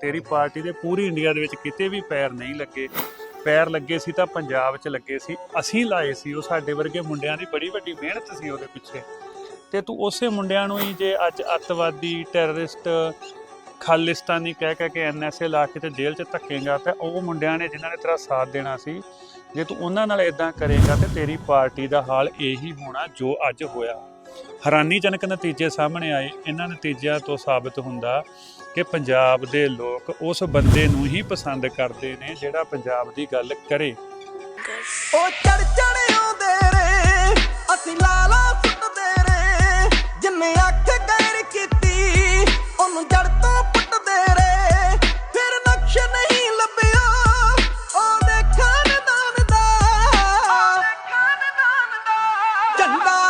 ਤੇਰੀ ਪਾਰਟੀ ਦੇ ਪੂਰੀ ਇੰਡੀਆ ਦੇ ਵਿੱਚ ਕਿਤੇ ਵੀ ਪੈਰ ਨਹੀਂ ਲੱਗੇ। ਪੈਰ ਲੱਗੇ ਸੀ ਤਾਂ ਪੰਜਾਬ 'ਚ ਲੱਗੇ ਸੀ। ਅਸੀਂ ਲਾਏ ਸੀ, ਉਹ ਸਾਡੇ ਵਰਗੇ ਮੁੰਡਿਆਂ ਦੀ ਬੜੀ ਵੱਡੀ ਮਿਹਨਤ ਸੀ ਉਹਦੇ ਪਿੱਛੇ। ਤੇ ਤੂੰ ਉਸੇ ਮੁੰਡਿਆਂ ਨੂੰ ਹੀ ਜੇ ਅੱਜ ਅੱਤਵਾਦੀ, ਟੈਰਰਿਸਟ, ਖਾਲਿਸਤਾਨੀ ਕਹਿ ਕਹਿ ਕੇ ਐਨਐਸਏ ਲਾ ਕੇ ਤੇ ਜੇਲ੍ਹ 'ਚ ਧੱਕੇਗਾ ਤਾਂ ਉਹ ਮੁੰਡਿਆਂ ਨੇ ਜਿਨ੍ਹਾਂ ਨੇ ਤੇਰਾ ਸਾਥ ਦੇਣਾ ਸੀ, ਜੇ ਤੂੰ ਉਹਨਾਂ ਨਾਲ ਇਦਾਂ ਕਰੇਗਾ ਤੇ ਤੇਰੀ ਪਾਰਟੀ ਦਾ ਹਾਲ ਇਹੀ ਹੋਣਾ ਜੋ ਅੱਜ ਹੋਇਆ। ਹੈਰਾਨੀਜਨਕ ਨਤੀਜੇ ਸਾਹਮਣੇ ਆਏ। ਇਹਨਾਂ ਨਤੀਜਿਆਂ ਤੋਂ ਸਾਬਤ ਹੁੰਦਾ ਕਿ ਪੰਜਾਬ ਦੇ ਲੋਕ ਉਸ ਬੰਦੇ ਨੂੰ ਹੀ ਪਸੰਦ ਕਰਦੇ ਨੇ ਜਿਹੜਾ ਪੰਜਾਬ ਦੀ ਗੱਲ ਕਰੇ। ਉਹ ਚੜ ਚੜ ਆਉਂਦੇ ਅਸੀਂ ਲਾਲਾ ਫੁੱਟਦੇ ਰੇ ਜਿੰਨੇ ਅੱਖ ਗੈਰ ਕੀਤੀ ਉਹਨੂੰ ਜੜ ਤੋਂ ਪੁੱਟਦੇ ਰੇ ਫਿਰ ਨਕਸ਼ ਨਹੀਂ ਲੱਭਿਆ ਉਹਦੇ ਖਾਨਦਾਨ ਦਾ ਖਾਨਦਾਨ ਦਾ ਚੰਦਾ